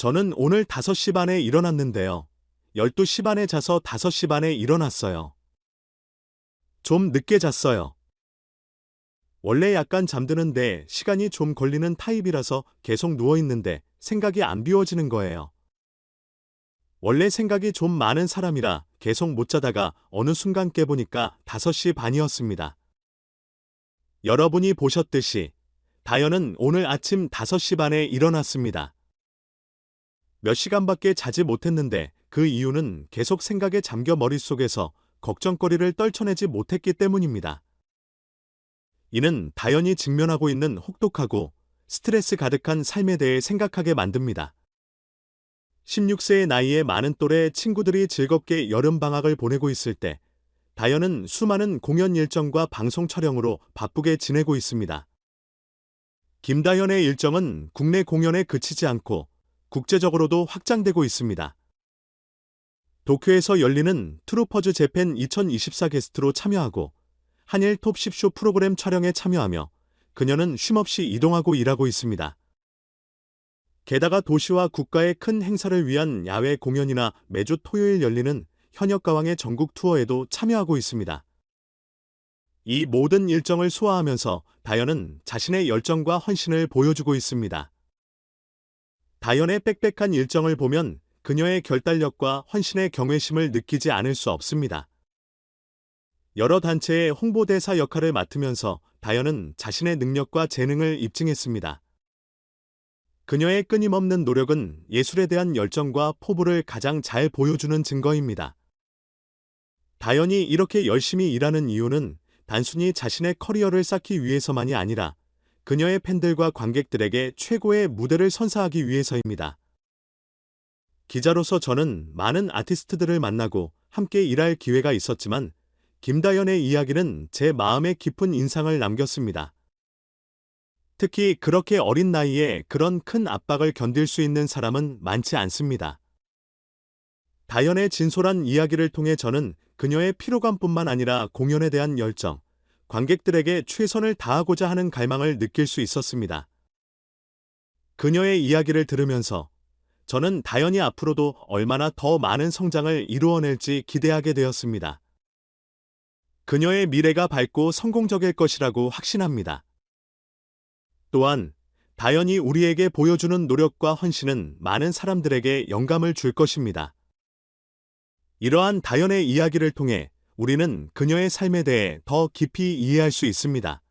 저는 오늘 5시 반에 일어났는데요. 12시 반에 자서 5시 반에 일어났어요. 좀 늦게 잤어요. 원래 약간 잠드는데 시간이 좀 걸리는 타입이라서 계속 누워있는데 생각이 안 비워지는 거예요. 원래 생각이 좀 많은 사람이라 계속 못 자다가 어느 순간 깨보니까 5시 반이었습니다. 여러분이 보셨듯이 다현은 오늘 아침 5시 반에 일어났습니다. 몇 시간밖에 자지 못했는데 그 이유는 계속 생각에 잠겨 머릿속에서 걱정거리를 떨쳐내지 못했기 때문입니다. 이는 다연이 직면하고 있는 혹독하고 스트레스 가득한 삶에 대해 생각하게 만듭니다. 16세의 나이에 많은 또래 친구들이 즐겁게 여름방학을 보내고 있을 때 다연은 수많은 공연 일정과 방송 촬영으로 바쁘게 지내고 있습니다. 김다연의 일정은 국내 공연에 그치지 않고 국제적으로도 확장되고 있습니다. 도쿄에서 열리는 트루퍼즈 재팬 2024 게스트로 참여하고 한일 톱 10쇼 프로그램 촬영에 참여하며 그녀는 쉼없이 이동하고 일하고 있습니다. 게다가 도시와 국가의 큰 행사를 위한 야외 공연이나 매주 토요일 열리는 현역가왕의 전국 투어에도 참여하고 있습니다. 이 모든 일정을 소화하면서 다연은 자신의 열정과 헌신을 보여주고 있습니다. 다연의 빽빽한 일정을 보면 그녀의 결단력과 헌신의 경외심을 느끼지 않을 수 없습니다. 여러 단체의 홍보대사 역할을 맡으면서 다연은 자신의 능력과 재능을 입증했습니다. 그녀의 끊임없는 노력은 예술에 대한 열정과 포부를 가장 잘 보여주는 증거입니다. 다연이 이렇게 열심히 일하는 이유는 단순히 자신의 커리어를 쌓기 위해서만이 아니라 그녀의 팬들과 관객들에게 최고의 무대를 선사하기 위해서입니다. 기자로서 저는 많은 아티스트들을 만나고 함께 일할 기회가 있었지만 김다연의 이야기는 제 마음에 깊은 인상을 남겼습니다. 특히 그렇게 어린 나이에 그런 큰 압박을 견딜 수 있는 사람은 많지 않습니다. 다연의 진솔한 이야기를 통해 저는 그녀의 피로감뿐만 아니라 공연에 대한 열정, 관객들에게 최선을 다하고자 하는 갈망을 느낄 수 있었습니다. 그녀의 이야기를 들으면서 저는 다연이 앞으로도 얼마나 더 많은 성장을 이루어낼지 기대하게 되었습니다. 그녀의 미래가 밝고 성공적일 것이라고 확신합니다. 또한 다연이 우리에게 보여주는 노력과 헌신은 많은 사람들에게 영감을 줄 것입니다. 이러한 다연의 이야기를 통해 우리는 그녀의 삶에 대해 더 깊이 이해할 수 있습니다.